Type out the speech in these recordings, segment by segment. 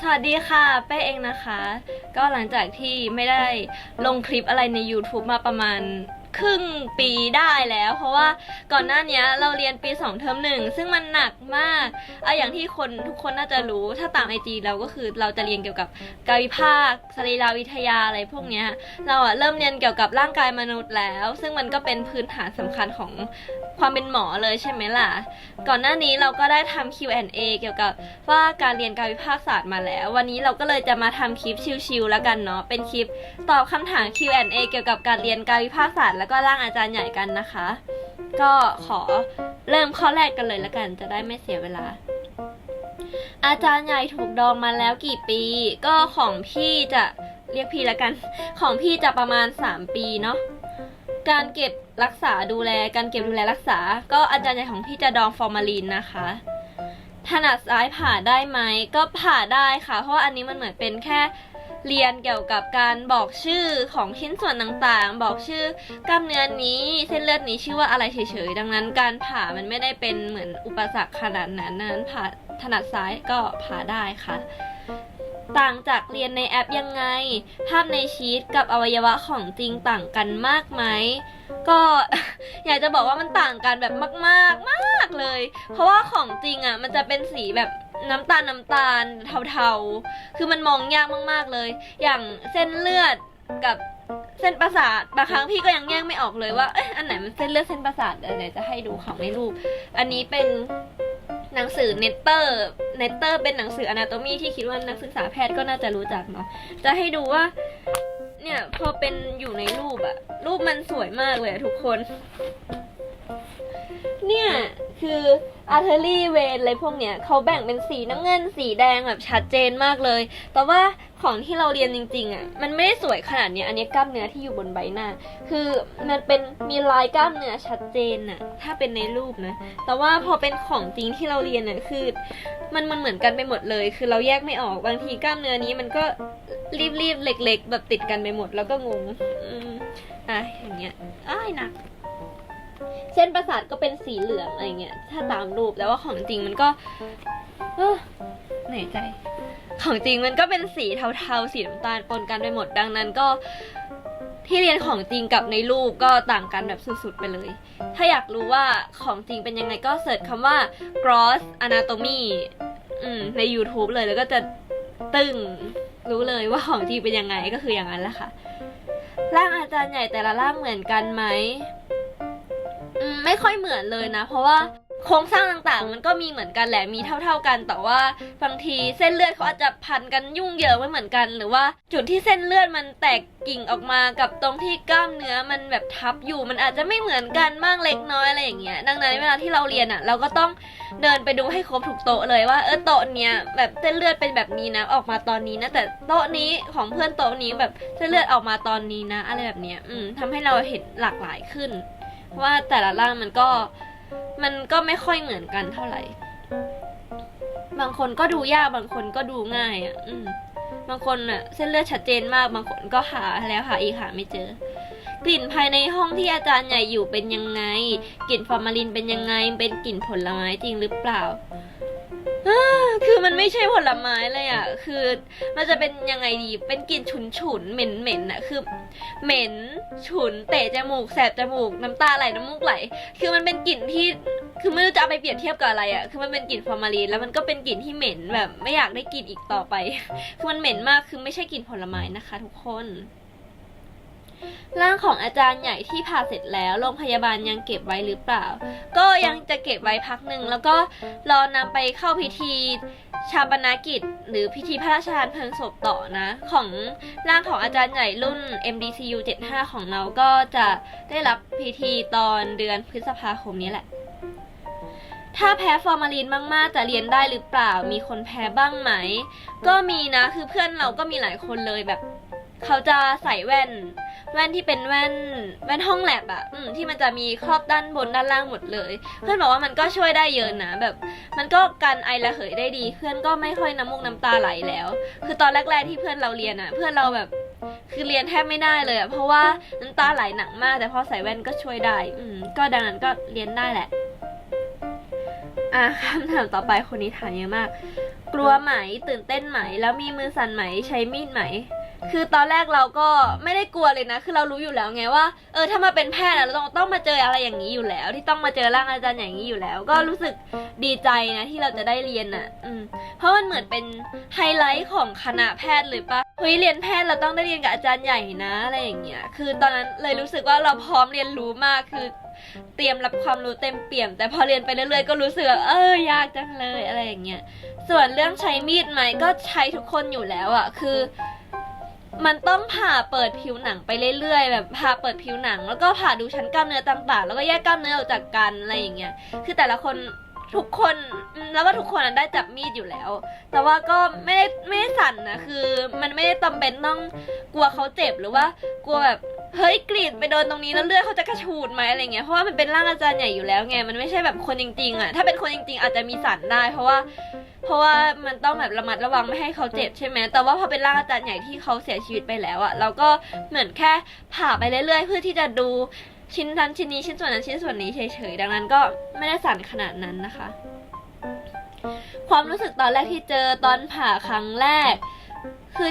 สวัสดีค่ะเป้เองนะคะ ก็หลังจากที่ไม่ได้ลงคลิปอะไรใน YouTube มาประมาณ ครึ่งปีได้แล้ว เพราะว่าก่อนหน้านี้เราเรียนปี 2 เทอมหนึ่งซึ่งมันหนักมากอะอย่างที่คนทุกคนน่าจะรู้ถ้าตามไอจีเราก็คือเราจะเรียนเกี่ยวกับกายวิภาคสรีรวิทยาอะไรพวกเนี้ยเราอะเริ่มเรียนเกี่ยวกับร่างกายมนุษย์แล้ว ซึ่งมันก็เป็นพื้นฐานสำคัญของความเป็นหมอเลยใช่ไหมล่ะ ก่อนหน้านี้เราก็ได้ทำ Q&A เกี่ยวกับว่าการเรียนการวิภาคศาสตร์มาแล้ว วันนี้เราก็เลยจะมาทำคลิปชิลๆแล้วกันเนาะเป็นคลิปตอบคำถาม Q&A เกี่ยวกับการเรียนการวิภาคศาสตร์แล้วก็ร่างอาจารย์ใหญ่กันนะคะ ก็ขอเริ่มข้อแรกกันเลยแล้วกัน จะได้ไม่เสียเวลา อาจารย์ใหญ่ถูกดองมาแล้วกี่ปี ก็ของพี่จะเรียกพี่แล้วกัน ของพี่จะประมาณ 3 ปีเนาะการเก็บรักษาดูแล การเก็บดูแลรักษา ก็อาจารย์ใหญ่ของพี่จะดองฟอร์มาลีนนะคะถนัดซ้ายผ่าได้ไหม ก็ผ่าได้ค่ะ เพราะว่าอันนี้มันเหมือนเป็นแค่ เรียนเกี่ยวกับการบอกชื่อของชิ้นส่วนต่างๆ บอกชื่อกล้ามเนื้อนี้ เส้นเลือดนี้ชื่อว่าอะไรเฉยๆ ดังนั้นการผ่ามันไม่ได้เป็นเหมือนอุปสรรคขนาดนั้นนั้นผ่าถนัดซ้ายก็ผ่าได้ค่ะต่างจากเรียนในแอปยังไง ภาพในชีตกับอวัยวะของจริงต่างกันมากไหม ก็อยากจะบอกว่ามันต่างกันแบบมาก ๆ มากเลย เพราะว่าของจริงอะมันจะเป็นสีแบบ น้ำตาลน้ำตาลเทาๆ คือมันมองยากมากๆเลย อย่างเส้นเลือดกับเส้นประสาทบางครั้งพี่ก็ยังแยกไม่ออกเลยว่าเอ๊ะอันไหนมันเส้นเลือดเส้นประสาทเดี๋ยวจะให้ดูของในรูป อันนี้เป็นหนังสือเนเตอร์เนเตอร์เป็นหนังสืออนาโตมีที่คิดว่านักศึกษาแพทย์ก็น่าจะรู้จักเนาะจะให้ดูว่าเนี่ยพอเป็นอยู่ในรูปอะรูปมันสวยมากเลยอะทุกคน เนี่ย คืออาร์เทอรี่เวนอะไรพวกเนี้ยเขาแบ่งเป็นสีน้ำเงินสีแดงแบบชัดเจนมากเลย แต่ว่าของที่เราเรียนจริงๆอะมันไม่ได้สวยขนาดเนี้ยอันนี้กล้ามเนื้อที่อยู่บนใบหน้า คือมันเป็นมีลายกล้ามเนื้อชัดเจนอะถ้าเป็นในรูปนะ แต่ว่าพอเป็นของจริงที่เราเรียนอะคือ มันมันเหมือนกันไปหมดเลย คือเราแยกไม่ออกบางทีกล้ามเนื้อนี้มันก็รีบๆเล็ก ๆ แบบติดกันไปหมดแล้วก็งงอืมอะอย่างเงี้ยอ้ายหนัก เส้นประสาทก็เป็นสีเหลืองอะไรเงี้ย ถ้าตามรูปแล้วว่าของจริงมันก็เหนื่อยใจ ของจริงมันก็เป็นสีเทาๆ สีน้ำตาลปนกันไปหมดดังนั้นก็ที่เรียนของจริงกับในรูปก็ต่างกันแบบสุดๆไปเลย ถ้าอยากรู้ว่าของจริงเป็นยังไงก็เสิร์ชคำว่า gross anatomy ใน YouTube เลยแล้วก็จะตึงรู้เลยว่าของจริงเป็นยังไงก็คืออย่างนั้นแหละค่ะ ร่างอาจารย์ใหญ่แต่ละร่างเหมือนกันไหม ไม่ค่อยเหมือนเลยนะ เพราะว่าโครงสร้างต่างๆ มันก็มีเหมือนกันแหละมีเท่า ๆกัน แต่ว่าบางทีเส้นเลือดเขาอาจจะพันกันยุ่งเหยิงไม่เหมือนกัน หรือว่าจุดที่เส้นเลือดมันแตกกิ่งออกมากับตรงที่กล้ามเนื้อมันแบบทับอยู่ มันอาจจะไม่เหมือนกันมากเล็กน้อยอะไรอย่างเงี้ยดังนั้นเวลาที่เราเรียนอะ เราก็ต้องเดินไปดูให้ครบทุกโต๊ะเลยว่าเออโต๊ะเนี้ยแบบเส้นเลือดเป็นแบบนี้นะออกมาตอนนี้นะแต่โต๊ะนี้ของเพื่อนโต๊ะนี้แบบเส้นเลือดออกมาตอนนี้นะ อะไรแบบเนี้ยอืมทำให้เราเห็นหลากหลายขึ้น ว่าแต่ละร่างมันก็มันก็ไม่ค่อยเหมือนกันเท่าไหร่ บางคนก็ดูยากบางคนก็ดูง่ายอะอืมบางคนอะ เส้นเลือดชัดเจนมากบางคนก็หาแล้วหาอีกหาไม่เจอ กลิ่นภายในห้องที่อาจารย์ใหญ่อยู่เป็นยังไง กลิ่นฟอร์มาลินเป็นยังไง เป็นกลิ่นผลไม้จริงหรือเปล่าอ่า คือมันไม่ใช่ผลไม้เลยอะ คือมันจะเป็นยังไงดี เป็นกลิ่นฉุนฉุนๆเหม็นเหม็นๆอะ คือ เหม็นฉุนเตะจมูกแสบจมูกน้ำตาไหลน้ำมูกไหล คือมันเป็นกลิ่นที่คือไม่รู้จะเอาไปเปรียบเทียบกับอะไรอะ คือมันเป็นกลิ่นฟอร์มาลีนแล้วมันก็เป็นกลิ่นที่เหม็นแบบไม่อยากได้กลิ่นอีกต่อไป คือมันเหม็นมาก คือไม่ใช่กลิ่นผลไม้นะคะ ทุกคน ร่างของอาจารย์ใหญ่ที่ผ่าเสร็จแล้วโรงพยาบาลยังเก็บไว้หรือเปล่า ก็ยังจะเก็บไว้พักหนึ่งแล้วก็รอนำไปเข้าพิธีชาปนกิจ หรือพิธีพระราชทานเพลิงศพต่อนะ ของร่างของอาจารย์ใหญ่รุ่น MDCU 75 ของเราก็จะได้รับพิธีตอนเดือนพฤษภาคมนี้แหละ ถ้าแพ้ฟอร์มาลีนมาก ๆ จะเรียนได้หรือเปล่า มีคนแพ้บ้างไหม ก็มีนะ คือเพื่อนเราก็มีหลายคนเลยแบบ เขาจะใส่แว่น แว่นที่เป็นแว่นแว่นห้องแลบอะอืมที่มันจะมีครอบด้านบนด้านล่างหมดเลย เพื่อนบอกว่ามันก็ช่วยได้เยอะนะแบบ มันก็กันไอระเหยได้ดี เพื่อนก็ไม่ค่อยน้ำมูกน้ำตาไหลแล้ว คือตอนแรก ๆที่เพื่อนเราเรียนอะเพื่อนเราแบบคือเรียนแทบไม่ได้เลยอะเพราะว่าน้ำตาไหลหนักมาก แต่พอใส่แว่นก็ช่วยได้ อืมก็ดังนั้นก็เรียนได้แหละ อะคำถามต่อไปคนนี้ถามเยอะมาก กลัวไหมตื่นเต้นไหม แล้วมีมือสั่นไหม ใช้มีดไหม คือตอนแรกเราก็ไม่ได้กลัวเลยนะ คือเรารู้อยู่แล้วไงว่า เออถ้ามาเป็นแพทย์เราต้องต้องมาเจออะไรอย่างนี้อยู่แล้ว ที่ต้องมาเจอร่างอาจารย์อย่างนี้อยู่แล้ว ก็รู้สึกดีใจนะที่เราจะได้เรียนอะ อืม เพราะมันเหมือนเป็นไฮไลท์ของคณะแพทย์เลยปะเฮ้ยเรียนแพทย์เราต้องได้เรียนกับอาจารย์ใหญ่นะอะไรอย่างเงี้ย คือตอนนั้นเลยรู้สึกว่าเราพร้อมเรียนรู้มากคือเตรียมรับความรู้เต็มเปี่ยม แต่พอเรียนไปเรื่อยๆก็รู้สึกเออยากจังเลยอะไรอย่างเงี้ย ส่วนเรื่องใช้มีดไหมก็ใช้ทุกคนอยู่แล้วอะคือ มันต้องผ่าเปิดผิวหนังไปเรื่อยๆแบบผ่าเปิดผิวหนัง แล้วก็ผ่าดูชั้นกล้ามเนื้อต่างๆ แล้วก็แยกกล้ามเนื้อออกจากกันอะไรอย่างเงี้ยคือแต่ละคนทุกคนแล้วก็ทุกคนได้จับมีดอยู่แล้ว แต่ว่าก็ไม่ได้ไม่ได้สั่นนะคือ มันไม่ได้จำเป็นต้องกลัวเขาเจ็บหรือว่ากลัวแบบ เฮ้ยกรีดไปโดนตรงนี้แล้วเลือดเขาจะกระชูดไหมอะไรเงี้ยเพราะว่ามันเป็นร่างอาจารย์ใหญ่อยู่แล้วไงมันไม่ใช่แบบคนจริงๆอะถ้าเป็นคนจริง ๆ อาจจะมีสันได้ เพราะว่า เพราะว่ามันต้องแบบระมัดระวังไม่ให้เขาเจ็บใช่ไหมแต่ว่าพอเป็นร่างอาจารย์ใหญ่ที่เขาเสียชีวิตไปแล้วอะเราก็เหมือนแค่ผ่าไปเรื่อยๆ เพื่อที่จะดูชิ้นนั้นชิ้นนี้ชิ้นส่วนนั้นชิ้นส่วนนี้เฉยๆดังนั้นก็ไม่ได้สั่นขนาดนั้นนะคะ ความรู้สึกตอนแรกที่เจอตอนผ่าครั้งแรก คือ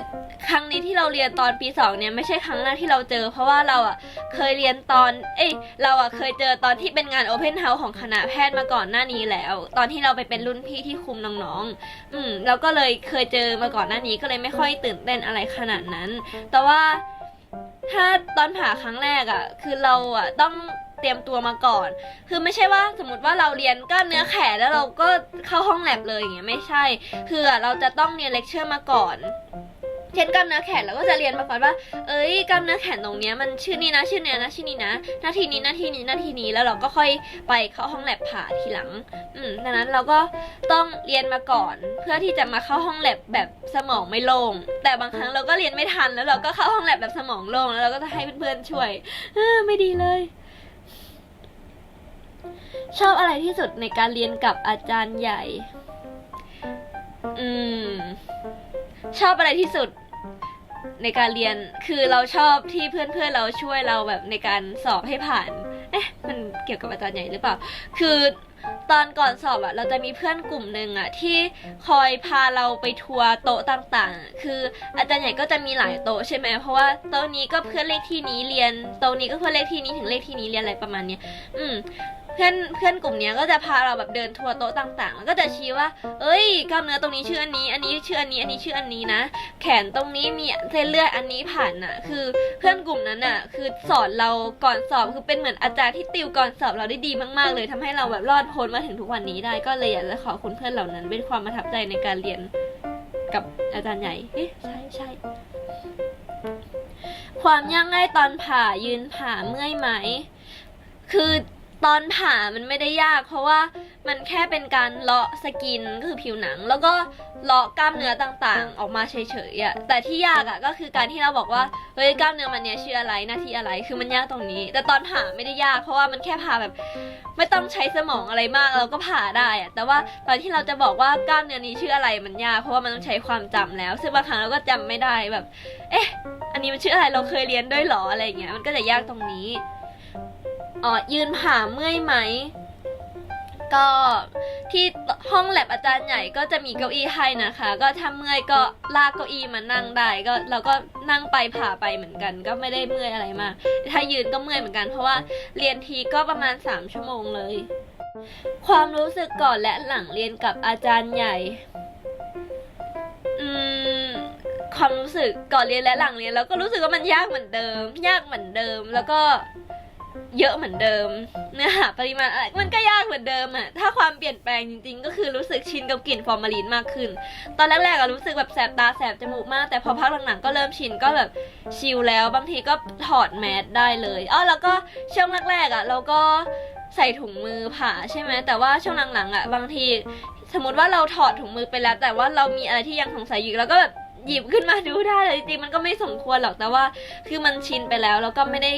ครั้งนี้ที่เราเรียนตอนปีสองเนี่ยไม่ใช่ครั้งแรกที่เราเจอ เพราะว่าเราอะเคยเรียนตอน เอ้ยเราอะเคยเจอตอนที่เป็นงานโอเพนเฮาส์ของคณะแพทย์มาก่อนหน้านี้แล้ว ตอนที่เราไปเป็นรุ่นพี่ที่คุมน้องๆ อืมเราก็เลยเคยเจอมาก่อนหน้านี้ก็เลยไม่ค่อยตื่นเต้นอะไรขนาดนั้น แต่ว่าถ้าตอนผ่าครั้งแรกอะ คือเราอะต้อง เตรียมตัวมาก่อน คือไม่ใช่ว่าสมมติว่าเราเรียนกล้ามเนื้อแขนแล้วเราก็เข้าห้องแลบเลยอย่างเงี้ยไม่ใช่ คือเราจะต้องเรียนเลคเชอร์มาก่อนเช่นกล้ามเนื้อแขนเราก็จะเรียนมาก่อนว่า เอ้ยกล้ามเนื้อแขนตรงเนี้ยมันชื่อนี้นะชื่อเนี้ยนะชื่อนี้นะหน้าที่นี้หน้าที่นี้หน้าที่นี้แล้วเราก็ค่อยไปเข้าห้องแลบผ่าทีหลัง อืมดังนั้นเราก็ต้องเรียนมาก่อน เพื่อที่จะมาเข้าห้องแลบแบบสมองไม่โล่งแต่บางครั้งเราก็เรียนไม่ทันแล้วเราก็เข้าห้องแลบแบบสมองโล่งแล้วเราก็จะให้เพื่อนๆช่วยอไม่ดีเลย ชอบอะไรที่สุดในการเรียนกับอาจารย์ใหญ่ อืม ชอบอะไรที่สุดในการเรียน คือเราชอบที่เพื่อนๆเราช่วยเราแบบในการสอบให้ผ่าน เอ๊ะ มันเกี่ยวกับอาจารย์ใหญ่หรือเปล่า คือตอนก่อนสอบอะเราจะมีเพื่อนกลุ่มหนึ่งอะที่คอยพาเราไปทัวร์โต๊ะต่างๆ คืออาจารย์ใหญ่ก็จะมีหลายโต๊ะใช่ไหมเพราะว่าโต๊ะนี้ก็เพื่อนเลขที่นี้เรียน โต๊ะนี้ก็เพื่อนเลขที่นี้ถึงเลขที่นี้เรียนอะไรประมาณเนี้ย อืม เพื่อนเพื่อนกลุ่มเนี้ยก็จะพาเราแบบเดินทัวร์โต๊ะต่างๆ แล้วก็จะชี้ว่า เอ้ยกล้ามเนื้อตรงนี้ชื่ออันนี้ อันนี้ชื่ออันนี้ อันนี้ชื่ออันนี้นะ แขนตรงนี้มีเส้นเลือดอันนี้ผ่านน่ะ คือเพื่อนกลุ่มนั้นน่ะ คือสอนเราก่อนสอบ คือเป็นเหมือนอาจารย์ที่ติวก่อนสอบเราได้ดีมากๆ เลยทำให้เราแบบรอดพ้นมาถึงทุกวันนี้ได้ ก็เลยอยากจะขอบคุณเพื่อนเหล่านั้น เป็นความประทับใจในการเรียนกับอาจารย์ใหญ่ เอ๊ะใช่ใช่ความยากง่ายตอนผ่ายืนผ่าเมื่อยไหม คือ ตอนผ่ามันไม่ได้ยาก เพราะว่ามันแค่เป็นการเลาะสกินก็คือผิวหนัง แล้วก็เลาะกล้ามเนื้อต่างๆ ออกมาเฉยๆอะแต่ที่ยากอะก็คือการที่เราบอกว่าเฮ้ยกล้ามเนื้อมันเนี้ยชื่ออะไรหน้าที่อะไรคือมันยากตรงนี้ แต่ตอนผ่าไม่ได้ยาก เพราะว่ามันแค่ผ่าแบบ ไม่ต้องใช้สมองอะไรมากเราก็ผ่าได้อะแต่ว่าตอนที่เราจะบอกว่ากล้ามเนื้อนี้ชื่ออะไรมันยาก เพราะว่ามันต้องใช้ความจำแล้ว ซึ่งบางครั้งเราก็จำไม่ได้แบบ เอ๊ะ อันนี้มันชื่ออะไรเราเคยเรียนด้วยหรออะไรอย่างเงี้ยมันก็จะยากตรงนี้ อ๋อยืนผ่าเมื่อยไหม ก็ที่ห้องแลบอาจารย์ใหญ่ก็จะมีเก้าอี้ให้นะคะ ก็ถ้าเมื่อยก็ลากเก้าอี้มานั่งได้ก็เราก็นั่งไปผ่าไปเหมือนกัน ก็ไม่ได้เมื่อยอะไรมากถ้ายืนก็เมื่อยเหมือนกัน เพราะว่าเรียนทีก็ประมาณ 3 ชั่วโมงเลย ความรู้สึกก่อนและหลังเรียนกับอาจารย์ใหญ่อืมความรู้สึกก่อนเรียนและหลังเรียนแล้วก็รู้สึกว่ามันยากเหมือนเดิม ยากเหมือนเดิมแล้วก็ เยอะเหมือนเดิมเนื้อหาปริมาณอะไรมันก็ยากเหมือนเดิมอะถ้าความเปลี่ยนแปลงจริงๆ ก็คือรู้สึกชินกับกลิ่นฟอร์มาลีนมากขึ้น ตอนแรกๆอะรู้สึกแบบแสบตาแสบจมูกมาก แต่พอพักหลังๆก็เริ่มชินก็แบบชิลแล้วบางทีก็ถอดแมสได้เลยอ๋อแล้วก็ช่วงแรกๆอะเราก็ใส่ถุงมือผ่าใช่ไหมแต่ว่าช่วงหลังๆอะบางทีสมมติว่าเราถอดถุงมือไปแล้ว แต่ว่าเรามีอะไรที่ยังสงสัยอยู่เราก็แบบหยิบขึ้นมาดูได้เลยจริงๆมันก็ไม่สมควรหรอกแต่ว่าคือมันชินไปแล้วแล้วก็ไม่ได้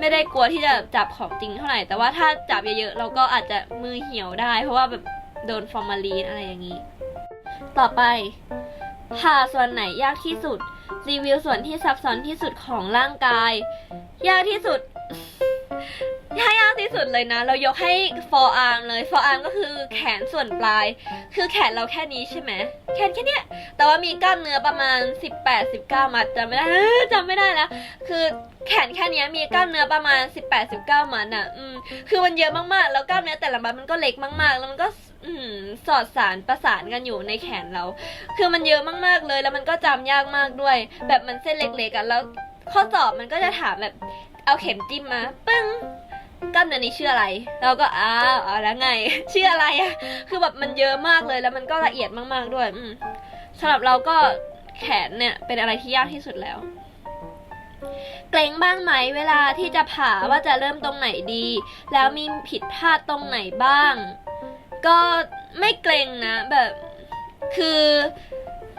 ไม่ได้กลัวที่จะจับของจริงเท่าไหร่ แต่ว่าถ้าจับเยอะๆเราก็อาจจะมือเหี่ยวได้ เพราะว่าแบบโดนฟอร์มาลีนอะไรอย่างนี้ ต่อไปผ่าส่วนไหนยากที่สุด รีวิวส่วนที่ซับซ้อนที่สุดของร่างกาย ยากที่สุด ถ้ายากที่สุดเลยนะ เรายกให้ forearm เลย forearm ก็คือแขนส่วนปลาย คือแขนเราแค่นี้ใช่ไหมแขนแค่เนี้ย แต่ว่ามีกล้ามเนื้อประมาณ 18 19 มัดจำไม่ได้จำไม่ได้แล้ว คือแขนแค่นี้มีกล้ามเนื้อประมาณ 18 19 มัดอะ อืม คือมันเยอะมากๆ แล้วกล้ามเนื้อแต่ละมัดมันก็เล็กมากๆ แล้วมันก็อืมสอดสารประสานกันอยู่ในแขนเรา คือมันเยอะมากๆเลย แล้วมันก็จำยากมากด้วย แบบมันเส้นเล็กๆอะแล้วข้อสอบมันก็จะถามแบบเอาเข็มจิ้มมา ปึ้ง กล้ามเนื้อนี้ชื่ออะไร เราก็อ้าวเอาแล้วไง ชื่ออะไรอะคือแบบมันเยอะมากเลยแล้วมันก็ละเอียดมากๆด้วยอืมสำหรับเราก็แขนเนี่ยเป็นอะไรที่ยากที่สุดแล้ว เกรงบ้างไหมเวลาที่จะผ่าว่าจะเริ่มตรงไหนดี แล้วมีผิดพลาดตรงไหนบ้าง ก็ไม่เกรงนะแบบคือ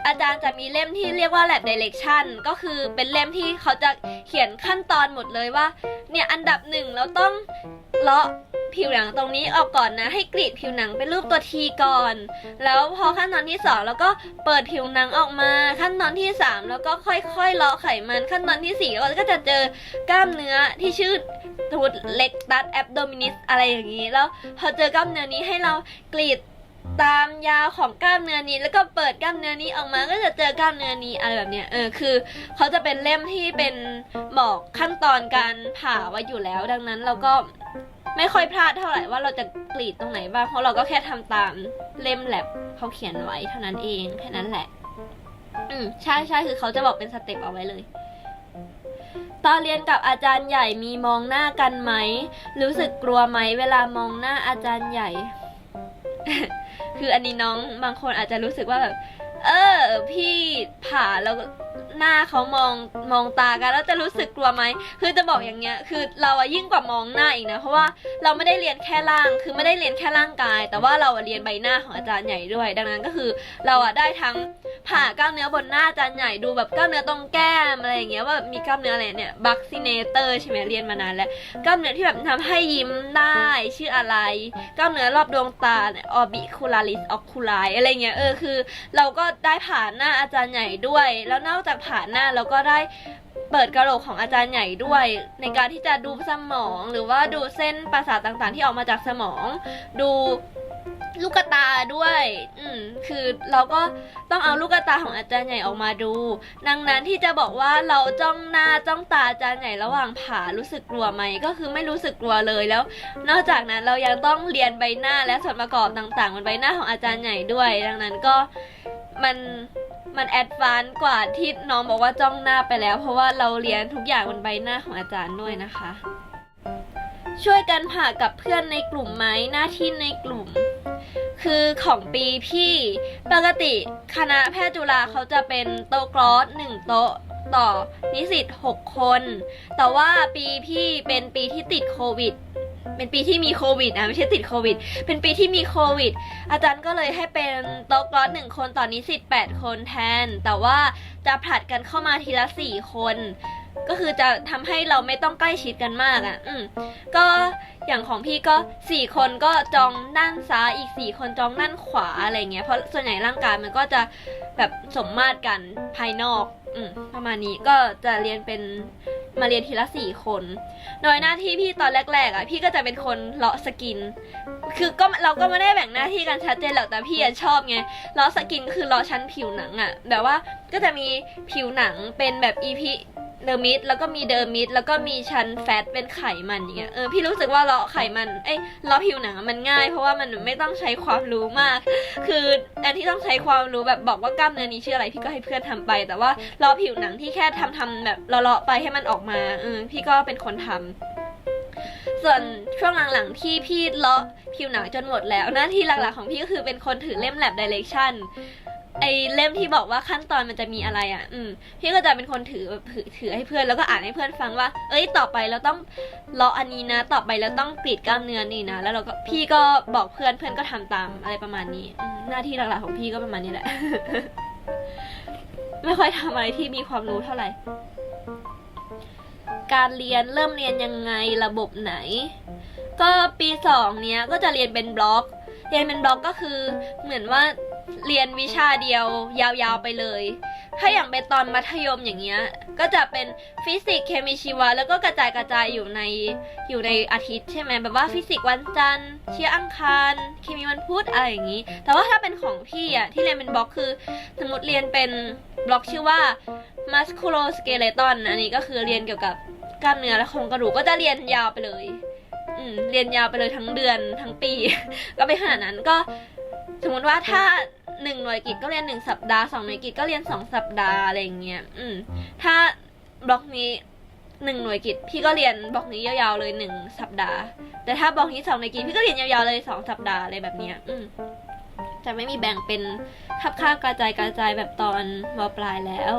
อาจารย์จะมีเล่มที่เรียกว่า lab direction ก็คือเป็นเล่มที่เขาจะเขียนขั้นตอนหมดเลยว่า เนี่ยอันดับหนึ่งเราต้องเลาะผิวหนังตรงนี้ออกก่อนนะให้กรีดผิวหนังเป็นรูปตัวทีก่อน แล้วพอขั้นตอนที่สองแล้วก็เปิดผิวหนังออกมา ขั้นตอนที่สามแล้วก็ค่อยๆเลาะไขมัน ขั้นตอนที่สี่เราก็จะเจอกล้ามเนื้อที่ชื่อทูดเล็กตัดแอบโดมินิสอะไรอย่างนี้ แล้วพอเจอกล้ามเนื้อนี้ให้เรากรีด ตามยาวของกล้ามเนื้อนี้ แล้วก็เปิดกล้ามเนื้อนี้ออกมาก็จะเจอกล้ามเนื้อนี้อะไรแบบเนี้ยเออคือเขาจะเป็นเล่มที่เป็นบอกขั้นตอนการผ่าไว้อยู่แล้ว ดังนั้นเราก็ไม่ค่อยพลาดเท่าไหร่ว่าเราจะกรีดตรงไหนบ้างเพราะเราก็แค่ทำตามเล่มแลบเขาเขียนไว้เท่านั้นเองแค่นั้นแหละ อืมใช่ใช่คือเขาจะบอกเป็นสเต็ปเอาไว้เลยตอนเรียนกับอาจารย์ใหญ่มีมองหน้ากันไหม รู้สึกกลัวไหมเวลามองหน้าอาจารย์ใหญ่ คืออันนี้น้องบางคนอาจจะรู้สึกว่าแบบเออ พี่ผ่าแล้วหน้าเขามองมองตากันแล้วจะรู้สึกกลัวไหมคือจะบอกอย่างเงี้ย คือเราอะยิ่งกว่ามองหน้าอีกนะเพราะว่าเราไม่ได้เรียนแค่ร่าง คือไม่ได้เรียนแค่ร่างกาย แต่ว่าเราอะเรียนใบหน้าของอาจารย์ใหญ่ด้วย ดังนั้นก็คือเราอะได้ทั้ง ผ่ากล้ามเนื้อบนหน้าอาจารย์ใหญ่ดูแบบกล้ามเนื้อตรงแก้มอะไรอย่างเงี้ยว่ามีกล้ามเนื้ออะไรเนี่ยบัคซิเนเตอร์ใช่ไหมเรียนมานานแล้วกล้ามเนื้อที่แบบทำให้ยิ้มได้ชื่ออะไร กล้ามเนื้อรอบดวงตาเนี่ยออบิคูลาริสออคูลายอะไรเงี้ยเออคือ เราก็ได้ผ่านหน้าอาจารย์ใหญ่ด้วย แล้วนอกจากผ่านหน้าเราก็ได้เปิดกระโหลกของอาจารย์ใหญ่ด้วย ในการที่จะดูสมองหรือว่าดูเส้นประสาทต่างๆ ที่ออกมาจากสมอง ดู ลูกตาด้วย อืม คือเราก็ต้องเอาลูกตาของอาจารย์ใหญ่ออกมาดู ดังนั้นที่จะบอกว่าเราจ้องหน้าจ้องตาอาจารย์ใหญ่ระหว่างผ่ารู้สึกกลัวไหมก็คือไม่รู้สึกกลัวเลยแล้ว นอกจากนั้นเรายังต้องเรียนใบหน้าและส่วนประกอบต่างๆบนใบหน้าของอาจารย์ใหญ่ด้วย ดังนั้นก็มันมันแอดวานซ์กว่าที่น้องบอกว่าจ้องหน้าไปแล้ว เพราะว่าเราเรียนทุกอย่างบนใบหน้าของอาจารย์ด้วยนะคะ ช่วยกันผ่ากับเพื่อนในกลุ่มไหมหน้าที่ในกลุ่ม คือของปีพี่ปกติคณะแพทย์จุฬาเขาจะเป็นโต๊ะกรอสหนึ่งโต๊ะต่อนิสิต6คน แต่ว่าปีพี่เป็นปีที่ติดโควิด เป็นปีที่มีโควิดนะไม่ใช่ติดโควิด เป็นปีที่มีโควิด อาจารย์ก็เลยให้เป็นโต๊ะกรอสหนึ่งคนต่อนิสิต8คนแทน แต่ว่าจะผลัดกันเข้ามาทีละ4คน ก็คือจะทำให้เราไม่ต้องใกล้ชิดกันมากอะ่ะ อืมก็อย่างของพี่ก็สี่คนก็จองด้านซ้ายอีกสี่คนจองด้านขวาอะไรเงี้ย เพราะส่วนใหญ่ร่างกายมันก็จะแบบสมมาตรกันภายนอก อืมประมาณนี้ก็จะเรียนเป็นมาเรียนทีละสี่คน โดยหน้าที่พี่ตอนแรกๆอะพี่ก็จะเป็นคนเลาะสกิน คือก็เราก็ไม่ได้แบ่งหน้าที่กันชัดเจนหรอกแต่พี่อะชอบไง เลาะสกินคือเลาะชั้นผิวหนังอะ แบบว่าก็จะมีผิวหนังเป็นแบบอีพี เดอร์มิดแล้วก็มีเดอร์มิดแล้วก็มีชั้นแฟตเป็นไขมันอย่างเงี้ยเออพี่รู้สึกว่าเลาะไขมันเอ้ยเลาะผิวหนังมันง่าย เพราะว่ามันไม่ต้องใช้ความรู้มาก คืออันที่ต้องใช้ความรู้แบบบอกว่ากล้ามเนื้อนี้ชื่ออะไรพี่ก็ให้เพื่อนทำไป แต่ว่าเลาะผิวหนังที่แค่ทำทำแบบเลาะๆไปให้มันออกมาเออพี่ก็เป็นคนทำส่วนช่วงหลังๆที่พี่เลาะผิวหนังจนหมดแล้ว หน้าที่หลักๆของพี่ก็คือเป็นคนถือเล่ม lab direction ไอเล่มที่บอกว่าขั้นตอนมันจะมีอะไรอะ อืม พี่ก็จะเป็นคนถือแบบถือให้เพื่อนแล้วก็อ่านให้เพื่อนฟังว่า เอ้ย ต่อไปเราต้องเลาะอันนี้นะ ต่อไปเราต้องกรีดกล้ามเนื้อนี่นะ แล้วเราก็พี่ก็บอกเพื่อนเพื่อนก็ทำตามอะไรประมาณนี้ หน้าที่หลักๆของพี่ก็ประมาณนี้แหละ ไม่ค่อยทำอะไรที่มีความรู้เท่าไหร่ การเรียนเริ่มเรียนยังไงระบบไหน ก็ปีสองเนี้ยก็จะเรียนเป็นบล็อก เรียนเป็นบล็อกก็คือเหมือนว่า เรียนวิชาเดียวยาวๆไปเลย ถ้าอย่างเป็นตอนมัธยมอย่างเงี้ย ก็จะเป็นฟิสิกส์เคมีชีวะแล้วก็กระจายกระจายอยู่ในอยู่ในอาทิตย์ใช่ไหมแบบว่าฟิสิกส์วันจันทร์เชียร์อังคาร เคมีวันพุธอะไรอย่างงี้ แต่ว่าถ้าเป็นของพี่อะที่เรียนเป็นบล็อกคือ สมมติเรียนเป็นบล็อกชื่อว่า musculoskeleton อันนี้ก็คือเรียนเกี่ยวกับกล้ามเนื้อและโครงกระดูกก็จะเรียนยาวไปเลย อืมเรียนยาวไปเลยทั้งเดือนทั้งปี ก็ไปขนาดนั้นก็ สมมติว่าถ้า หนึ่งหน่วยกิจก็เรียนหนึ่งสัปดาห์สองหน่วยกิจก็เรียนสองสัปดาห์อะไรอย่างเงี้ยอืมถ้าบล็อกนี้หนึ่งหน่วยกิจพี่ก็เรียนบล็อกนี้ยาวๆเลยหนึ่งสัปดาห์ แต่ถ้าบล็อกนี้สองหน่วยกิจพี่ก็เรียนยาวๆเลยสองสัปดาห์อะไรแบบเนี้ยอืมจะไม่มีแบ่งเป็นทับค่ากระจายกระจายแบบตอนมปลายแล้ว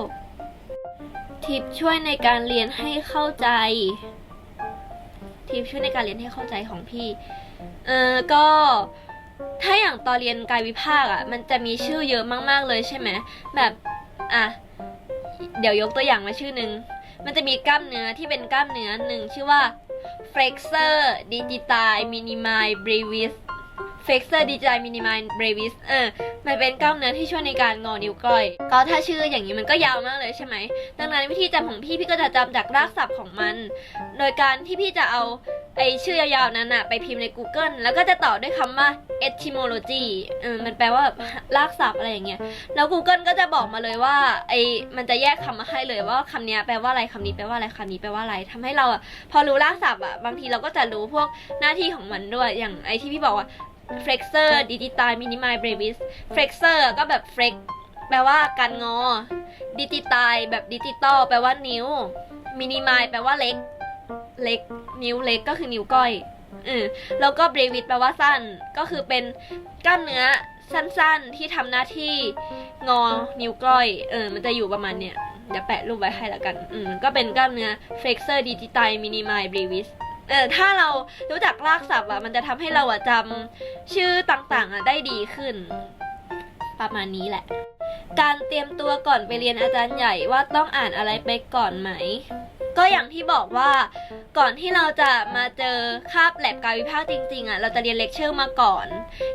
ทิปช่วยในการเรียนให้เข้าใจ ทิปช่วยในการเรียนให้เข้าใจของพี่ เออก็ ถ้าอย่างตอนเรียนกายวิภาคอะ่ะ มันจะมีชื่อเยอะมากๆเลยใช่ไหมแบบอะเดี๋ยวยกตัวอย่างมาชื่อหนึ่งมันจะมีกล้ามเนื้อที่เป็นกล้ามเนื้อหนึ่งชื่อว่า flexor digiti minimi brevis flexor digiti minimi brevis เออ มันเป็นกล้ามเนื้อที่ช่วยในการงอนิ้วก้อย ก็ถ้าชื่ออย่างนี้มันก็ยาวมากเลยใช่ไหม ดังนั้นวิธีจำของพี่พี่ก็จะจำจากรากศัพท์ของมัน โดยการที่พี่จะเอา ไอชื่อยาวๆนั้นอะไปพิมพ์ใน Google แล้วก็จะต่อด้วยคำว่า etymology เออมันแปลว่าแบบรากศัพท์อะไรอย่างเงี้ย แล้ว Google ก็จะบอกมาเลยว่า ไอมันจะแยกคำมาให้เลยว่าคำนี้แปลว่าอะไรคำนี้แปลว่าอะไรคำนี้แปลว่าอะไรทำให้เราอะพอรู้รากศัพท์อะบางทีเราก็จะรู้พวกหน้าที่ของมันด้วย อย่างไอที่พี่บอกว่า flexor digiti minimi brevis flexor ก็แบบ flex แปลว่าการงอ digiti แบบดิจิตอลแปลว่านิ้ว minimi แปลว่าเล็ก เล็ก นิ้วเล็กก็คือนิ้วก้อยอืมแล้วก็ brevis แปลว่าสั้น ก็คือเป็นกล้ามเนื้อสั้นๆที่ทำหน้าที่งอนิ้วก้อย เออ มันจะอยู่ประมาณเนี้ยเดี๋ยวแปะรูปไว้ให้ล้วกัน อืมก็เป็นกล้ามเนื้อ flexor digiti minimi brevis เออถ้าเรารู้จักรากศัพท์อะมันจะทำให้เราอะจำชื่อต่างๆอะได้ดีขึ้น ประมาณนี้แหละ การเตรียมตัวก่อนไปเรียนอาจารย์ใหญ่ว่าต้องอ่านอะไรไปก่อนไหม ก็อย่างที่บอกว่าก่อนที่เราจะมาเจอคาบแลบกายวิภาคจริงๆอะเราจะเรียนเลคเชอร์มาก่อน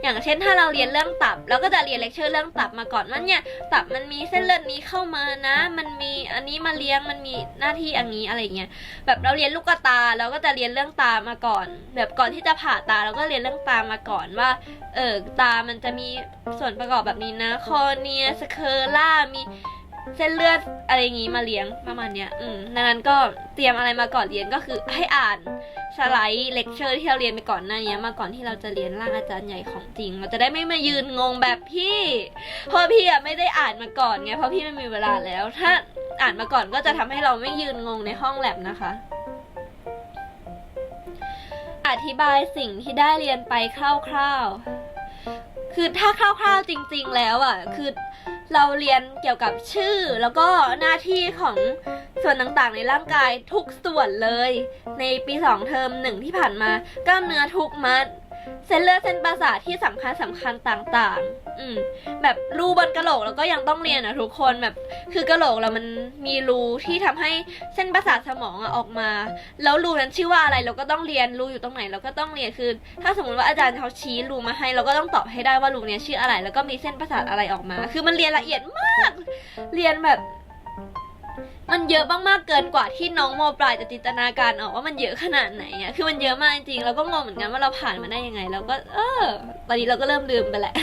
อย่างเช่นถ้าเราเรียนเรื่องตับเราก็จะเรียนเลคเชอร์เรื่องตับมาก่อนว่าเนี่ยตับมันมีเส้นเลือดนี้เข้ามานะ มันมีอันนี้มาเลี้ยงมันมีหน้าที่อันนี้อะไรเงี้ยแบบเราเรียนลูกตาเราก็จะเรียนเรื่องตามาก่อน แบบก่อนที่จะผ่าตาเราก็เรียนเรื่องตามาก่อนว่าเออตามันจะมีส่วนประกอบแบบนี้นะคอเนียสเคอร่ามี เส้นเลือดอะไรอย่างงี้มาเลี้ยงประมาณเนี้ย อืมดังนั้นก็เตรียมอะไรมาก่อนเรียนก็คือให้อ่านสไลด์เลคเชอร์ที่เราเรียนไปก่อนหน้านี้มาก่อนที่เราจะเรียนร่างอาจารย์ใหญ่ของจริง เราจะได้ไม่มายืนงงแบบพี่เพราะพี่อะไม่ได้อ่านมาก่อนไงเพราะพี่ไม่มีเวลาแล้ว ถ้าอ่านมาก่อนก็จะทำให้เราไม่ยืนงงในห้องแลบนะคะ อธิบายสิ่งที่ได้เรียนไปคร่าวๆคือถ้าคร่าวๆจริง ๆ แล้วอะคือ เราเรียนเกี่ยวกับชื่อ แล้วก็หน้าที่ของส่วนต่างๆ ในร่างกายทุกส่วนเลย ในปีสองเทอมหนึ่งที่ผ่านมากล้ามเนื้อทุกมัด เส้นเลือดเส้นประสาทที่สำคัญสำคัญต่างๆ อืมแบบรูบนกระโหลกแล้วก็ยังต้องเรียนอะทุกคนแบบคือกระโหลกเรามันมีรูที่ทำให้เส้นประสาทสมองอะออกมา แล้วรูนั้นชื่อว่าอะไรเราก็ต้องเรียนรูอยู่ตรงไหนเราก็ต้องเรียนคือ ถ้าสมมติว่าอาจารย์เขาชี้รูมาให้ เราก็ต้องตอบให้ได้ว่ารูเนี้ยชื่ออะไร แล้วก็มีเส้นประสาทอะไรออกมา คือมันเรียนละเอียดมาก เรียนแบบ มันเยอะมากๆเกินกว่าที่น้องโมปลายจะจินตนาการออกว่ามันเยอะขนาดไหนอะคือมันเยอะมากจริงๆเราก็งงเหมือนกันว่าเราผ่านมาได้ยังไงเราก็ เออตอนนี้เราก็เริ่มลืมไปแหละ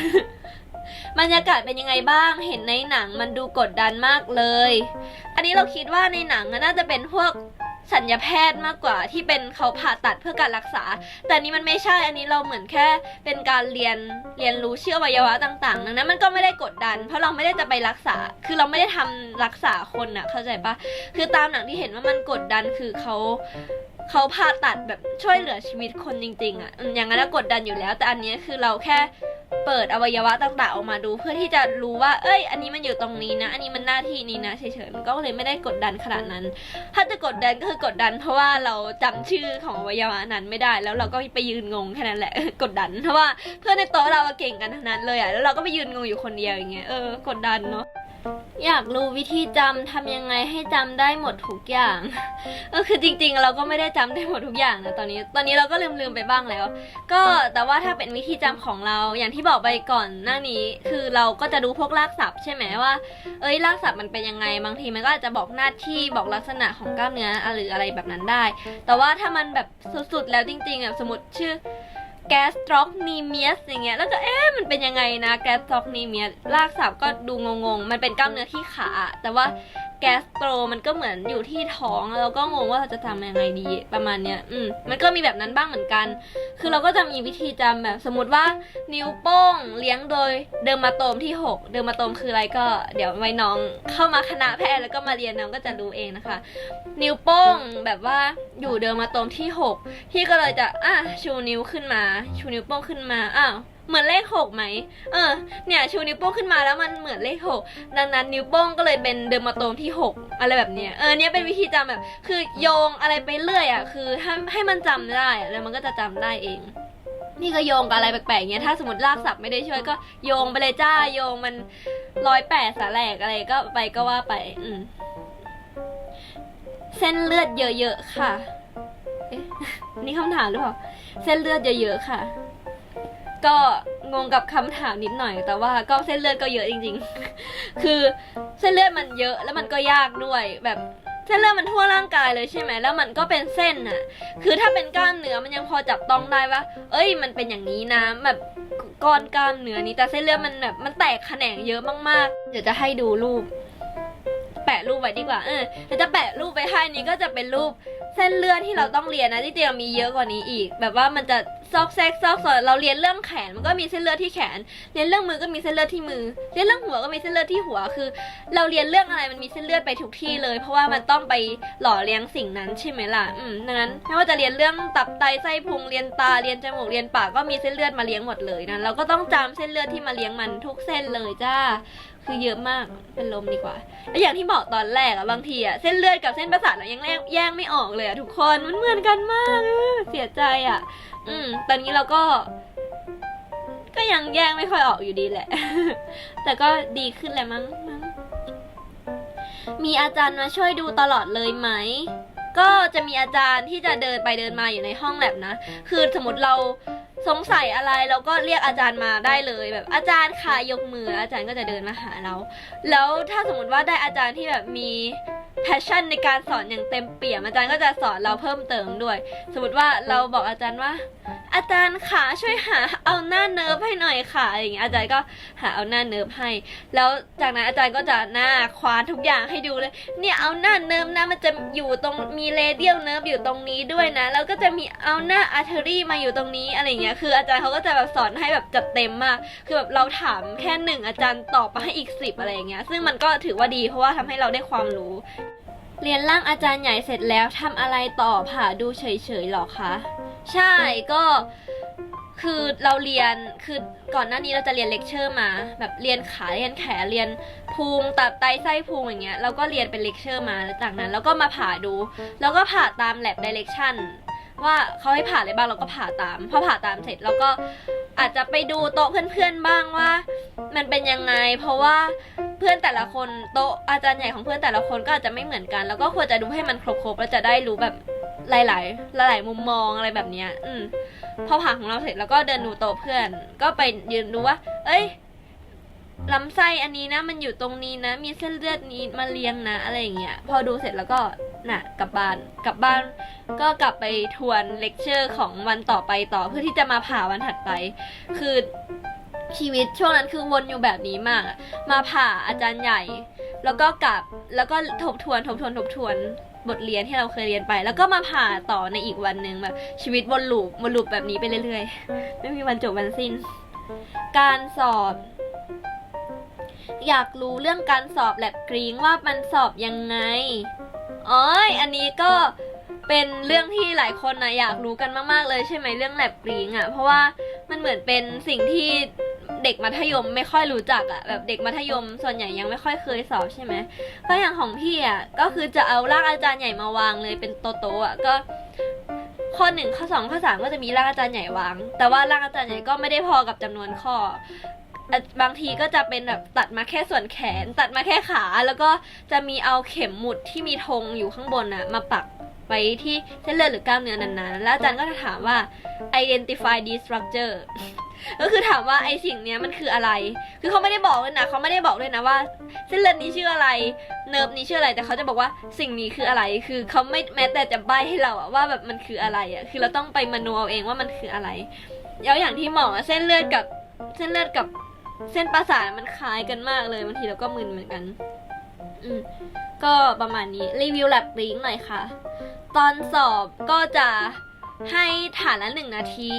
บรรยากาศเป็นยังไงบ้าง เห็นในหนังมันดูกดดันมากเลย อันนี้เราคิดว่าในหนังน่าจะเป็นพวก สัญญาแพทย์มากกว่าที่เป็นเขาผ่าตัดเพื่อการรักษา แต่นี้มันไม่ใช่อันนี้เราเหมือนแค่เป็นการเรียนเรียนรู้เชื่อวัยวะต่างๆดังนั้นมันก็ไม่ได้กดดัน เพราะเราไม่ได้จะไปรักษา คือเราไม่ได้ทำรักษาคนอะเข้าใจปะคือตามหนังที่เห็นว่ามันกดดันคือเขา เขาผ่าตัดแบบช่วยเหลือชีวิตคนจริง ๆอะอืมอย่างนั้นกดดันอยู่แล้ว แต่อันนี้คือเราแค่เปิดอวัยวะต่างๆออกมาดูเพื่อที่จะรู้ว่า เอ้ย อันนี้มันอยู่ตรงนี้นะ อันนี้มันหน้าที่นี้นะเฉยๆมันก็เลยไม่ได้กดดันขนาดนั้น ถ้าจะกดดันก็คือกดดัน เพราะว่าเราจำชื่อของอวัยวะนั้นไม่ได้ แล้วเราก็ไปยืนงงแค่นั้นแหละกดดัน เพราะว่าเพื่อนในโต๊ะเราเก่งกันทั้งนั้นเลยอะแล้วเราก็ไปยืนงงอยู่คนเดียวอย่างเงี้ยเออกดดันเนาะ อยากรู้วิธีจำทำยังไงให้จำได้หมดทุกอย่าง ก็คือจริงๆ เราก็ไม่ได้จำได้หมดทุกอย่างนะตอนนี้ ตอนนี้เราก็ลืมๆไปบ้างแล้ว ก็แต่ว่าถ้าเป็นวิธีจำของเราอย่างที่บอกไปก่อนหน้านี้ คือเราก็จะดูพวกรากศัพท์ใช่ไหมว่า เอ้ยรากศัพท์มันเป็นยังไง บางทีมันก็อาจจะบอกหน้าที่บอกลักษณะของกล้ามเนื้อหรืออะไรแบบนั้นได้ แต่ว่าถ้ามันแบบสุดๆแล้วจริงๆอะสมมติชื่อ แกสตรอกนีเมียสอย่างเงี้ยแล้วก็เอ๊ะมันเป็นยังไงนะแกสตรอกนีเมียสลากศัพท์ก็ดูงงๆ มันเป็นกล้ามเนื้อที่ขา แต่ว่า แกสโตรมันก็เหมือนอยู่ที่ท้องแล้วก็งงว่าเราจะทำยังไงดีประมาณเนี้ยอืมมันก็มีแบบนั้นบ้างเหมือนกัน คือเราก็จะมีวิธีจำแบบสมมติว่านิ้วโป้งเลี้ยงโดยเดอร์มาโตมที่ 6 เดอร์มาโตมคืออะไรก็เดี๋ยวไว้น้องเข้ามาคณะแพทย์แล้วก็มาเรียนน้องก็จะรู้เองนะคะ นิ้วโป้งแบบว่าอยู่เดอร์มาโตมที่6พี่ก็เลยจะอะชูนิ้วขึ้นมา ชูนิ้วโป้งขึ้นมาอ้าว เหมือนเลขหกไหมเออเนี่ยชูนิ้วโป้งขึ้นมาแล้วมันเหมือนเลขหกดังนั้นนิ้วโป้งก็เลยเป็นเดอร์มาโตมที่หกอะไรแบบเนี้ยเออเนี่ยเป็นวิธีจำแบบ คือโยงอะไรไปเรื่อยอะคือให้ให้มันจำได้อะแล้วมันก็จะจำได้เองนี่ก็โยงกับอะไรแปลกๆเงี้ย ถ้าสมมติลากศัพท์ไม่ได้ช่วยก็โยงไปเลยจ้า โยงมันร้อยแปดสาแหลกอะไรก็ไปก็ว่าไป อืม เส้นเลือดเยอะๆค่ะ เอ๊ะ นี่คำถามหรือเปล่า เส้นเลือดเยอะๆค่ะ ก็งงกับคำถามนิดหน่อย แต่ว่าก็เส้นเลือดก็เยอะจริง ๆ คือเส้นเลือดมันเยอะแล้วมันก็ยากด้วยแบบเส้นเลือดมันทั่วร่างกายเลยใช่ไหมแล้วมันก็เป็นเส้นอะคือถ้าเป็นกล้ามเนื้อมันยังพอจับต้องได้ว่า เอ้ย มันเป็นอย่างนี้นะแบบก้อนกล้ามเนื้อนี้แต่เส้นเลือดมันแบบมันแตกแขนงเยอะมากๆ เดี๋ยวจะให้ดูรูป ปะรูปไว้ดีกว่า เออเดี๋ยวจะแปะรูปไว้ให้นี้ก็จะเป็นรูปเส้นเลือดที่เราต้องเรียนนะที่จริงมีเยอะกว่านี้อีก แบบว่ามันจะซอกแซกซอกซอยเราเรียนเรื่องแขนมันก็มีเส้นเลือดที่แขน เรียนเรื่องมือก็มีเส้นเลือดที่มือ เรียนเรื่องหัวก็มีเส้นเลือดที่หัวคือ เราเรียนเรื่องอะไรมันมีเส้นเลือดไปทุกที่เลย เพราะว่ามันต้องไปหล่อเลี้ยงสิ่งนั้นใช่ไหมล่ะอืมดังนั้นไม่ว่าจะเรียนเรื่องตับไตไส้พุงเรียนตาเรียนจมูกเรียนปากก็มีเส้นเลือดมาเลี้ยงหมดเลยนะเราก็ต้องจำเส้นเลือดที่มาเลี้ยงมันทุกเส้นเลยจ้า คือเยอะมากเป็นลมดีกว่าแล้วอย่างที่บอกตอนแรกอะบางทีอะเส้นเลือดกับเส้นประสาทเรายังแยกแยกไม่ออกเลยอะทุกคนมันเหมือนกันมากเสียใจอะอืม ตอนนี้เราก็ ก็ยังแยกไม่ค่อยออกอยู่ดีแหละ แต่ก็ดีขึ้นแหละมั้งมั้งมีอาจารย์มาช่วยดูตลอดเลยไหมก็จะมีอาจารย์ที่จะเดินไปเดินมาอยู่ในห้องแลบนะ คือสมมติเรา สงสัยอะไรเราก็เรียกอาจารย์มาได้เลยแบบอาจารย์ค่ะยกมืออาจารย์ก็จะเดินมาหาเรา แล้วถ้าสมมติว่าได้อาจารย์ที่แบบมี passion ในการสอนอย่างเต็มเปี่ยมอาจารย์ก็จะสอนเราเพิ่มเติมด้วย สมมติว่าเราบอกอาจารย์ว่า อาจารย์ขาช่วยหาเอาหน้าเนิร์ฟให้หน่อยค่ะอย่างเงี้ยอาจารย์ก็หาเอาหน้าเนิร์ฟให้ แล้วจากนั้นอาจารย์ก็จะหน้าควานทุกอย่างให้ดูเลย เนี่ยเอาหน้าเนิร์ฟนะมันจะอยู่ตรงมีเรเดียลเนิร์ฟอยู่ตรงนี้ด้วยนะแล้วก็จะมีเอาหน้าอาร์เทอรี่มาอยู่ตรงนี้อะไรเงี้ยคืออาจารย์เขาก็จะแบบสอนให้แบบจัดเต็มมาก คือแบบเราถามแค่หนึ่งอาจารย์ตอบมาให้อีกสิบอะไรอย่างเงี้ยซึ่งมันก็ถือว่าดีเพราะว่าทำให้เราได้ความรู้ เรียนร่างอาจารย์ใหญ่เสร็จแล้วทำอะไรต่อผ่าดูเฉยๆหรอคะ ใช่ก็คือเราเรียนคือก่อนหน้านี้เราจะเรียนเลคเชอร์มา แบบเรียนขาเรียนแขนเรียนพุงตับไตไส้พุงอย่างเงี้ยเราก็เรียนเป็นเลคเชอร์มาแล้วจากนั้นเราก็มาผ่าดู แล้วก็ผ่าตามแลบดิเรกชัน ว่าเขาให้ผ่าอะไรบ้างเราก็ผ่าตามพอผ่าตามเสร็จเราก็อาจจะไปดูโต๊ะเพื่อนๆบ้างว่า มันเป็นยังไง เพราะว่าเพื่อนแต่ละคนโต๊ะอาจารย์ใหญ่ของเพื่อนแต่ละคนก็อาจจะไม่เหมือนกัน แล้วก็ควรจะดูให้มันครบๆแล้วจะได้รู้แบบหลาย ๆ หลาย ๆ มุมมองอะไรแบบเนี้ย อืมพอผ่าของเราเสร็จแล้วก็เดินดูโต๊ะเพื่อน ก็ไปยืนดูว่า เอ้ยลำไส้อันนี้นะ มันอยู่ตรงนี้นะ มีเส้นเลือดนี้มาเลี้ยงนะ อะไรอย่างเงี้ย พอดูเสร็จแล้วก็ น่ะกลับบ้านกลับบ้าน ก็กลับไปทวนเลคเชอร์ของวันต่อไปต่อเพื่อที่จะมาผ่าวันถัดไป คือชีวิตช่วงนั้นคือวนอยู่แบบนี้มาก มาผ่าอาจารย์ใหญ่ แล้วก็กลับแล้วก็ทบทวนทบทวนทบทวนบทเรียนที่เราเคยเรียนไป แล้วก็มาผ่าต่อในอีกวันหนึ่งแบบ ชีวิตวนลูปวนลูปแบบนี้ไปเรื่อยๆ ไม่มีวันจบวันสิ้น การสอบ อยากรู้เรื่องการสอบแลบกรีงว่ามันสอบยังไง อ๋ออันนี้ก็เป็นเรื่องที่หลายคนนะอยากรู้กันมาก ๆ เลยใช่ไหมเรื่องแลบกรีงอะ่ะ เพราะว่ามันเหมือนเป็นสิ่งที่เด็กมัธยมไม่ค่อยรู้จักอะ่ะแบบเด็กมัธยมส่วนใหญ่ยังไม่ค่อยเคยสอบใช่ไหมก็อย่างของพี่อะ่ะก็คือจะเอาร่างอาจารย์ใหญ่มาวางเลยเป็นโตโตๆอะก็ข้อหนึ่งข้อสองข้อสามก็จะมีร่างอาจารย์ใหญ่วาง แต่ว่าร่างอาจารย์ใหญ่ก็ไม่ได้พอกับจำนวนข้อ บางทีก็จะเป็นแบบตัดมาแค่ส่วนแขน ตัดมาแค่ขา แล้วก็จะมีเอาเข็มหมุดที่มีธงอยู่ข้างบนน่ะมาปักไว้ที่เส้นเลือดหรือกล้ามเนื้อนั้นๆ แล้วอาจารย์ก็จะถามว่า identify this structure ก็คือถามว่าไอสิ่งเนี้ยมันคืออะไร คือเขาไม่ได้บอกเลยนะเขาไม่ได้บอกเลยนะว่า เส้นเลือดนี้ชื่ออะไร เนิร์ฟนี้ชื่ออะไร แต่เขาจะบอกว่าสิ่งนี้คืออะไร คือเขาไม่แม้แต่จะใบให้เราอะว่าแบบมันคืออะไรอะคือเราต้องไปมโนเอาเองว่ามันคืออะไร แล้วอย่างที่บอกอะเส้นเลือดกับเส้นเลือดกับ เส้นประสาทมันคล้ายกันมากเลยบางทีเราก็มึนเหมือนกัน อืมก็ประมาณนี้รีวิวแลบลิงหน่อยค่ะ ตอนสอบก็จะให้ฐานละหนึ่งนาที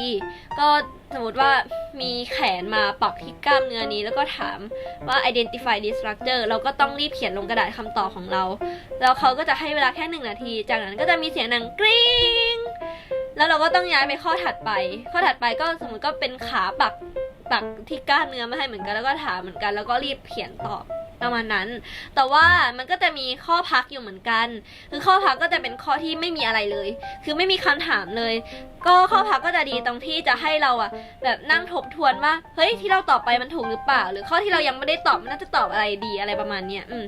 ก็สมมติว่ามีแขนมาปักที่กล้ามเนื้อนี้ แล้วก็ถามว่า identify this structure เราก็ต้องรีบเขียนลงกระดาษคำตอบของเรา แล้วเขาก็จะให้เวลาแค่หนึ่งนาที จากนั้นก็จะมีเสียงดังกริ๊งแล้วเราก็ต้องย้ายไปข้อถัดไป ข้อถัดไปก็สมมติก็เป็นขาปัก ปักที่กล้ามเนื้อมาให้เหมือนกันแล้วก็ถามเหมือนกัน แล้วก็รีบเขียนตอบประมาณนั้น แต่ว่ามันก็จะมีข้อพักอยู่เหมือนกัน คือข้อพักก็จะเป็นข้อที่ไม่มีอะไรเลย คือไม่มีคำถามเลย ก็ข้อพักก็จะดีตรงที่จะให้เราอะแบบนั่งทบทวนว่า เฮ้ยที่เราตอบไปมันถูกหรือเปล่า หรือข้อที่เรายังไม่ได้ตอบมันน่าจะตอบอะไรดีอะไรประมาณเนี้ย อืม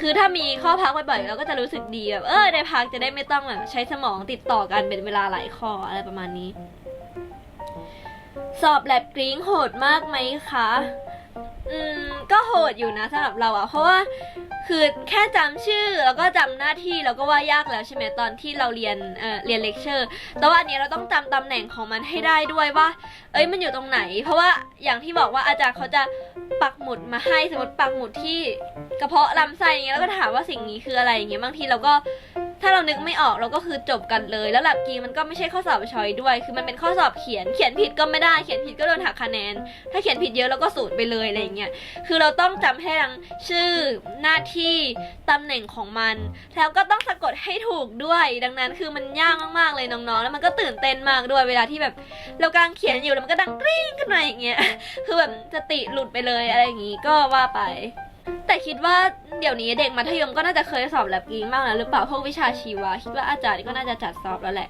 คือถ้ามีข้อพักบ่อยๆเราก็จะรู้สึกดีแบบ เออได้พักจะได้ไม่ต้องแบบใช้สมองติดต่อกันเป็นเวลาหลายข้ออะไรประมาณนี้ สอบแลบกริ้งโหดมากไหมคะ อืม ก็โหดอยู่นะสำหรับเราอะเพราะว่าคือแค่จำชื่อแล้วก็จำหน้าที่เราก็ว่ายากแล้วใช่ไหมตอนที่เราเรียนเอ่อเรียนเลคเชอร์ แต่ว่าอันนี้เราต้องจำตำแหน่งของมันให้ได้ด้วยว่า เอ้ยมันอยู่ตรงไหน เพราะว่าอย่างที่บอกว่าอาจารย์เขาจะปักหมุดมาให้สมมติปักหมุดที่กระเพาะลำไส้อย่างเงี้ยแล้วก็ถามว่าสิ่งนี้คืออะไรอย่างเงี้ยบางทีเราก็ ถ้าเรานึกไม่ออกเราก็คือจบกันเลย แล้วหลับกีมันก็ไม่ใช่ข้อสอบชอยด้วย คือมันเป็นข้อสอบเขียน เขียนผิดก็ไม่ได้ เขียนผิดก็โดนหักคะแนน ถ้าเขียนผิดเยอะเราก็สูญไปเลยอะไรเงี้ย คือเราต้องจำให้ทั้งชื่อหน้าที่ตำแหน่งของมัน แล้วก็ต้องสะกดให้ถูกด้วย ดังนั้นคือมันยากมากๆเลยน้องๆ แล้วมันก็ตื่นเต้นมากด้วยเวลาที่แบบเรากำลังเขียนอยู่แล้วมันก็ดังกริ๊งขึ้นมาอย่างเงี้ย คือแบบสติหลุดไปเลยอะไรอย่างงี้ก็ว่าไป แต่คิดว่าเดี๋ยวนี้เด็กมัธยมก็น่าจะเคยสอบแลบกิ้งบ้างแล้วหรือเปล่าพวกวิชาชีวะคิดว่าอาจารย์ก็น่าจะจัดสอบแล้วแหละ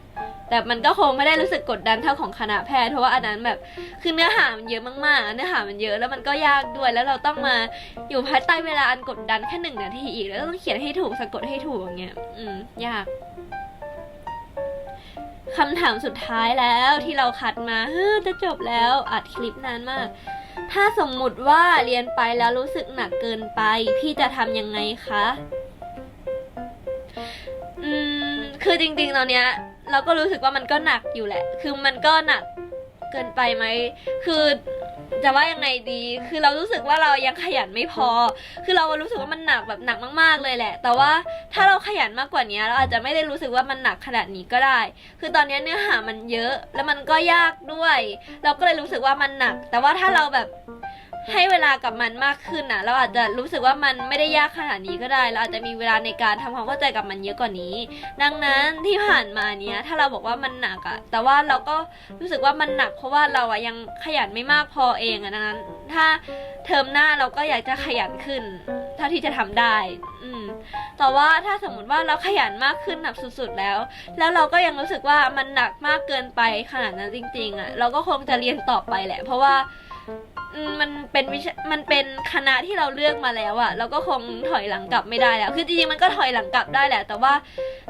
แต่มันก็คงไม่ได้รู้สึกกดดันเท่าของคณะแพทย์เพราะว่าอันนั้นแบบคือเนื้อหามันเยอะมากๆ เนื้อหามันเยอะแล้วมันก็ยากด้วย แล้วเราต้องมาอยู่ภายใต้เวลาอันกดดันแค่หนึ่งนาทีอีก แล้วต้องเขียนให้ถูกสะกดให้ถูกอย่างเงี้ยอืมยากคำถามสุดท้ายแล้วที่เราคัดมาเฮ้อจะจบแล้วอัดคลิปนานมาก ถ้าสมมุติว่าเรียนไปแล้วรู้สึกหนักเกินไป พี่จะทำยังไงคะ อืม คือจริงๆตอนเนี้ย เราก็รู้สึกว่ามันก็หนักอยู่แหละ คือมันก็หนักเกินไปไหม คือ จะว่ายังไงดี คือเรารู้สึกว่าเรายังขยันไม่พอ คือเรารู้สึกว่ามันหนักแบบหนักมากๆเลยแหละ แต่ว่าถ้าเราขยันมากกว่านี้เราอาจจะไม่ได้รู้สึกว่ามันหนักขนาดนี้ก็ได้ คือตอนนี้เนื้อหามันเยอะ แล้วมันก็ยากด้วย เราก็เลยรู้สึกว่ามันหนัก แต่ว่าถ้าเราแบบ ให้เวลากับมันมากขึ้นนะเราอาจจะรู้สึกว่ามันไม่ได้ยากขนาดนี้ก็ได้ เราอาจจะมีเวลาในการทำความเข้าใจกับมันเยอะกว่านี้ ดังนั้นที่ผ่านมาเนี้ยถ้าเราบอกว่ามันหนักอะแต่ว่าเราก็รู้สึกว่ามันหนัก เพราะว่าเราอะยังขยันไม่มากพอเองอะดังนั้น ถ้าเทอมหน้าเราก็อยากจะขยันขึ้น เท่าที่จะทำได้ อืมแต่ว่าถ้าสมมติว่าเราขยันมากขึ้นแบบสุดๆแล้ว แล้วเราก็ยังรู้สึกว่ามันหนักมากเกินไปขนาดนั้นจริงๆอะเราก็คงจะเรียนต่อไปแหละ เพราะว่า อืมมันเป็นวิชามันเป็นคณะที่เราเลือกมาแล้วอะเราก็คงถอยหลังกลับไม่ได้แล้ว คือจริงๆมันก็ถอยหลังกลับได้แหละ แต่ว่า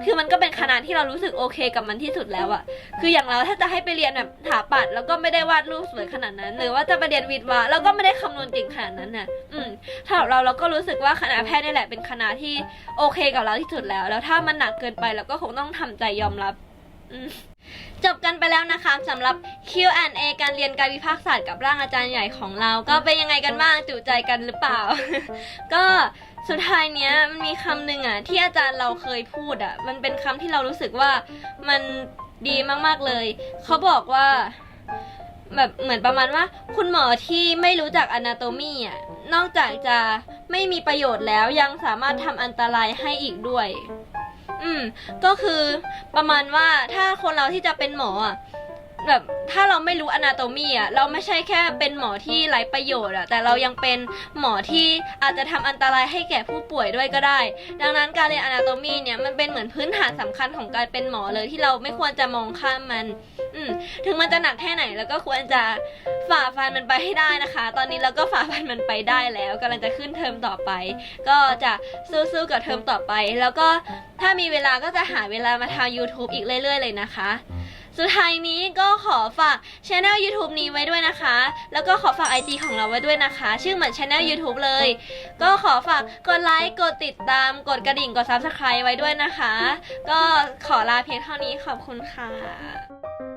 คือมันก็เป็นคณะที่เรารู้สึกโอเคกับมันที่สุดแล้วอะคืออย่างเราถ้าจะให้ไปเรียนแบบถาปัดแล้วก็ไม่ได้วาดรูปสวยขนาดนั้น หรือว่าจะไปเรียนวิทย์วะเราก็ไม่ได้คำนวณเก่งขนาดนั้นน่ะ อืมสำหรับเราเราก็รู้สึกว่าคณะแพทย์นี่แหละเป็นคณะที่โอเคกับเราที่สุดแล้ว แล้วถ้ามันหนักเกินไปเราก็คงต้องทำใจยอมรับ จบกันไปแล้วนะคะสำหรับ Q&A การเรียนกายวิภาคศาสตร์กับร่างอาจารย์ใหญ่ของเรา ก็เป็นยังไงกันบ้างจุใจกันหรือเปล่า ก็สุดท้ายเนี้ยมันมีคำหนึ่งอะที่อาจารย์เราเคยพูดอะ มันเป็นคำที่เรารู้สึกว่ามันดีมากๆเลย เขาบอกว่าแบบเหมือนประมาณว่า คุณหมอที่ไม่รู้จักอนาโตมีอะนอกจากจะไม่มีประโยชน์แล้วยังสามารถทำอันตรายให้อีกด้วย อืม ก็คือประมาณว่าถ้าคนเราที่จะเป็นหมออะ แบบถ้าเราไม่รู้อนาโตมีอะเราไม่ใช่แค่เป็นหมอที่ไร้ประโยชน์อะแต่เรายังเป็นหมอที่อาจจะทำอันตรายให้แก่ผู้ป่วยด้วยก็ได้ ดังนั้นการเรียนอนาโตมีเนี่ยมันเป็นเหมือนพื้นฐานสำคัญของการเป็นหมอเลยที่เราไม่ควรจะมองข้ามมัน อืมถึงมันจะหนักแค่ไหนแล้วก็ควรจะฝ่าฟันมันไปให้ได้นะคะ ตอนนี้เราก็ฝ่าฟันมันไปได้แล้วกำลังจะขึ้นเทอมต่อไป ก็จะสู้ๆกับเทอมต่อไป แล้วก็ถ้ามีเวลาก็จะหาเวลามาทำ YouTube อีกเรื่อย ๆ เลยนะคะ สุดท้ายนี้ก็ขอฝาก Channel YouTube นี้ไว้ด้วยนะคะ แล้วก็ขอฝาก IG ของเราไว้ด้วยนะคะ ชื่อเหมือน Channel YouTube เลย ก็ขอฝากกดไลค์ กดติดตาม กดกระดิ่ง กด Subscribe ไว้ด้วยนะคะ ก็ขอลาเพียงเท่านี้ขอบคุณค่ะ